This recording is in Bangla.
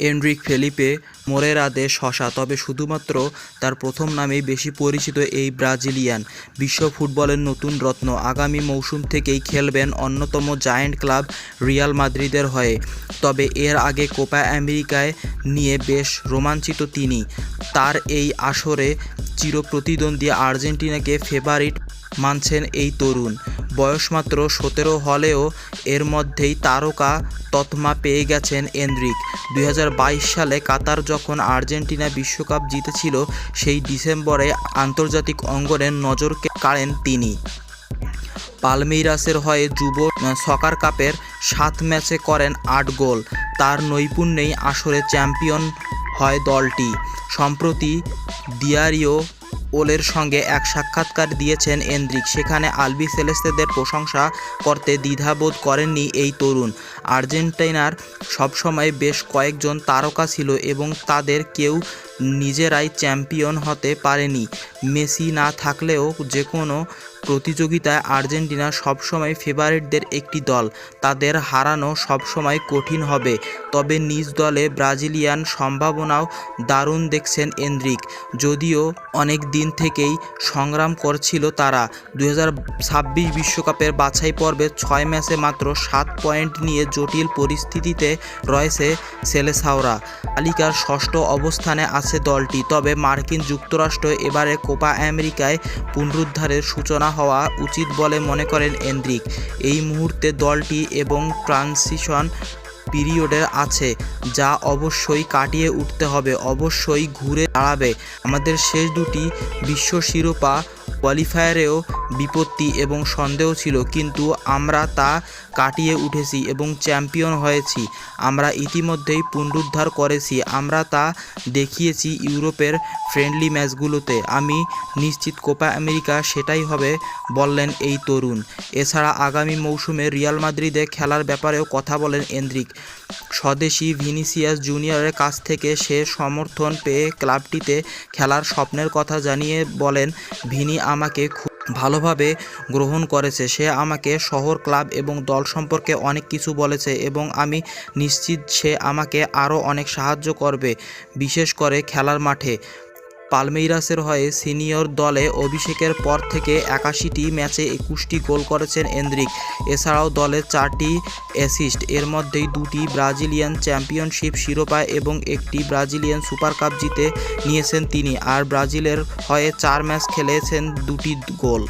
এনরিক ফেলিপে মোরেরাদে শশা, তবে শুধুমাত্র তার প্রথম নামেই বেশি পরিচিত এই ব্রাজিলিয়ান। বিশ্ব ফুটবলের নতুন রত্ন। আগামী মৌসুম থেকেই খেলবেন অন্যতম জায়ান্ট ক্লাব রিয়াল মাদ্রিদের হয়ে। তবে এর আগে কোপা আমেরিকায় নিয়ে বেশ রোমাঞ্চিত তিনি। তার এই আসরে চিরপ্রতিদ্বন্দ্বী আর্জেন্টিনাকে ফেভারিট মানছেন এই তরুণ। বয়স মাত্র সতেরো হলেও এর মধ্যেই তারকা তৎমা পেয়ে গেছেন এন্দ্রিক। দুই হাজার বাইশ সালে কাতার যখন আর্জেন্টিনা বিশ্বকাপ জিতেছিল, সেই ডিসেম্বরে আন্তর্জাতিক অঙ্গনের নজর কাড়েন তিনি। পালমেইরাসের হয়ে যুব সকার কাপের সাত ম্যাচে করেন আট গোল। তার নৈপুণ্যেই আসরে চ্যাম্পিয়ন হয় দলটি। সম্প্রতি দিয়ারিও ওলের সঙ্গে এক সাক্ষাৎকার দিয়েছেন এন্দ্রিক। সেখানে আলবি সেলেস্তেদের প্রশংসা করতে দ্বিধাবোধ করেননি এই তরুণ। আর্জেন্টিনার সবসময় বেশ কয়েকজন তারকা ছিল এবং তাদের কেউ নিজেরাই চ্যাম্পিয়ন হতে পারেনি। মেসি না থাকলেও যে কোনো প্রতিযোগিতায় আর্জেন্টিনা সবসময় ফেভারিটদের একটি দল। তাদের হারানো সবসময় কঠিন হবে। তবে নিজ দলে ব্রাজিলিয়ান সম্ভাবনাও দারুণ দেখছেন এনরিক যদিও অনেক দিন থেকেই সংগ্রাম করছিল তারা। দু বিশ্বকাপের বাছাই পর্বে ছয় ম্যাচে মাত্র সাত পয়েন্ট নিয়ে জটিল পরিস্থিতিতে রয়েছে সেলেসাওরা। তালিকার ষষ্ঠ অবস্থানে আছে দলটি। তবে মার্কিন যুক্তরাষ্ট্র এবারে কোপা আমেরিকায় পুনরুদ্ধারের সূচনা হওয়া উচিত বলে মনে করেন এন্দ্রিক এই মুহূর্তে দলটি এবং ট্রানজিশন পিরিয়ডে আছে, যা অবশ্যই কাটিয়ে উঠতে হবে, অবশ্যই ঘুরে দাঁড়াবে। আমাদের শেষ দুটি বিশ্ব শিরোপা কোয়ালিফায়ারেও বিপত্তি এবং সন্দেহ ছিল, কিন্তু আমরা তা কাটিয়ে উঠেছি এবং চ্যাম্পিয়ন হয়েছি। আমরা ইতিমধ্যেই পুনরুদ্ধার করেছি। আমরা তা দেখিয়েছি ইউরোপের ফ্রেন্ডলি ম্যাচগুলোতে। আমি নিশ্চিত কোপা আমেরিকা সেটাই হবে বললেন এই তরুণ। এছাড়া আগামী মৌসুমে রিয়াল মাদ্রিদে খেলার ব্যাপারেও কথা বলেন এন্দ্রিক স্বদেশি ভিনিসিয়াস জুনিয়রের কাছ থেকে সে সমর্থন পেয়ে ক্লাবটিতে খেলার স্বপ্নের কথা জানিয়ে বলেন, ভিনি আমাকে ভালোভাবে গ্রহণ করেছে। সে আমাকে শহর, ক্লাব এবং দল সম্পর্কে অনেক কিছু বলেছে এবং আমি নিশ্চিত সে আমাকে আরও অনেক সাহায্য করবে, বিশেষ করে খেলার মাঠে। পালমেইরাসের হয়ে সিনিয়র দলে অভিষেকের পর থেকে একাশিটি ম্যাচে একুশটি গোল করেছেন এন্দ্রিক। এছাড়াও দলে চারটি অ্যাসিস্ট, এর মধ্যেই দুটি ব্রাজিলিয়ান চ্যাম্পিয়নশিপ শিরোপা এবং একটি ব্রাজিলিয়ান সুপার কাপ জিতে নিয়েছেন তিনি। আর ব্রাজিলের হয়ে চার ম্যাচ খেলেছেন দুটি গোল।